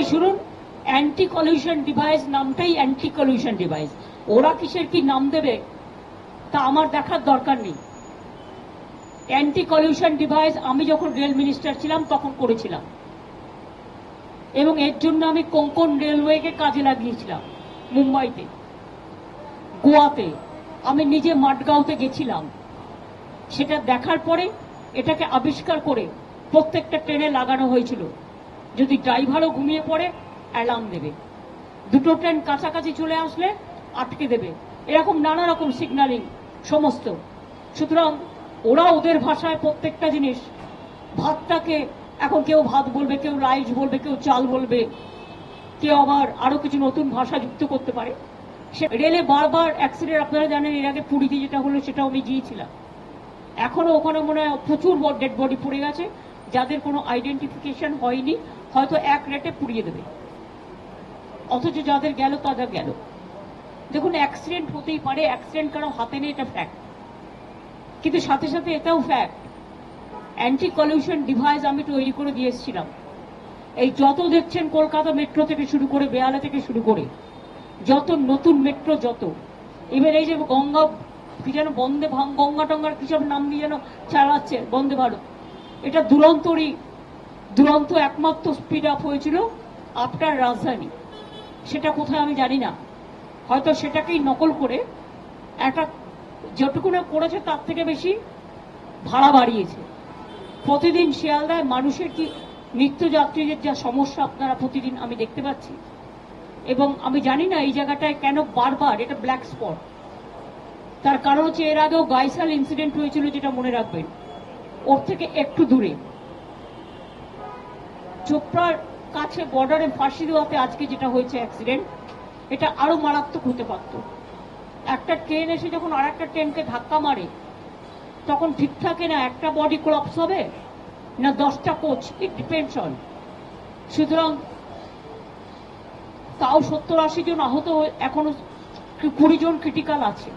নামটাই শুনুন anti collision device নামটাই অ্যান্টি কলিউশন ডিভাইস ওরা কিসের কি নাম দেবে, তা আমার দেখার দরকার নেই। অ্যান্টি কলিউশন ডিভাইস আমি যখন রেল মিনিস্টার ছিলাম, তখন করেছিলাম। এবং এর জন্য আমি কোঙ্কন রেলওয়েকে কাজে লাগিয়েছিলাম, মুম্বাইতে, গোয়াতে। আমি নিজে মাডগাঁওতে গেছিলাম। সেটা দেখার পরে, এটাকে আবিষ্কার করে প্রত্যেকটা ট্রেনে লাগানো হয়েছিল। যদি ড্রাইভারও ঘুমিয়ে পড়ে অ্যালার্ম দেবে। দুটো ট্রেন কাছাকাছি চলে আসলে আটকে দেবে। এরকম নানা রকম সিগন্যালিং সমস্ত। সুতরাং ওরা ওদের ভাষায় প্রত্যেকটা জিনিস, ভাতটাকে এখন কেউ ভাত বলবে, কেউ রাইস বলবে, কেউ চাল বলবে, কেউ আবার আরও কিছু নতুন ভাষা যুক্ত করতে পারে। সে রেলে বারবার অ্যাক্সিডেন্ট আপনারা জানেন এর আগে পুরীতে যেটা হলো সেটাও আমি গিয়েছিলাম। এখনও ওখানে মনে হয় প্রচুর ডেড বডি পড়ে গেছে। যাদের কোনো আইডেন্টিফিকেশন হয়নি হয়তো এক রেটে পুড়িয়ে দেবে। অথচ যাদের গেল, তাদের গেল। দেখুন অ্যাক্সিডেন্ট হতেই পারে অ্যাক্সিডেন্ট কারও হাতে নেই, এটা ফ্যাক্ট কিন্তু সাথে সাথে এটাও ফ্যাক্ট অ্যান্টি কলিউশন ডিভাইস আমি তৈরি করে দিয়ে এসেছিলাম। এই যত দেখছেন কলকাতা মেট্রো থেকে শুরু করে বেহালা থেকে শুরু করে, যত নতুন মেট্রো যত এবার এই যে গঙ্গা, কি যেন বন্দে গঙ্গা টঙ্গার কিসব নাম দিয়ে যেন চালাচ্ছে বন্দে ভারত। এটা দুরন্তরই দুরন্ত একমাত্র স্পিড আপ হয়েছিল আফটার রাজধানী। সেটা কোথায় আমি জানি না। হয়তো সেটাকেই নকল করে একটা যেটুকুনে করেছে তার থেকে বেশি ভাড়া বাড়িয়েছে। প্রতিদিন শিয়ালদায় মানুষের কি নিত্যযাত্রীদের যা সমস্যা আপনারা প্রতিদিন আমি দেখতে পাচ্ছি। এবং আমি জানি না এই জায়গাটায় কেন বারবার এটা ব্ল্যাক স্পট তার কারণ হচ্ছে এর আগেও গাইসাল ইনসিডেন্ট হয়েছিল যেটা মনে রাখবেন। ওর থেকে একটু দূরে। চোপড়ার কাছে বর্ডারে ফাঁসি দেওয়াতে আজকে যেটা হয়েছে অ্যাক্সিডেন্ট এটা আরও মারাত্মক হতে পারত। একটা ট্রেন এসে যখন আর একটা ট্রেনকে ধাক্কা মারে, তখন ঠিক থাকে না একটা বডি ক্লপস হবে না দশটা কোচ ইট ডিপেন্ডস অন সুতরাং তাও সত্তর আশি জন আহত এখনও কুড়ি জন ক্রিটিক্যাল আছে।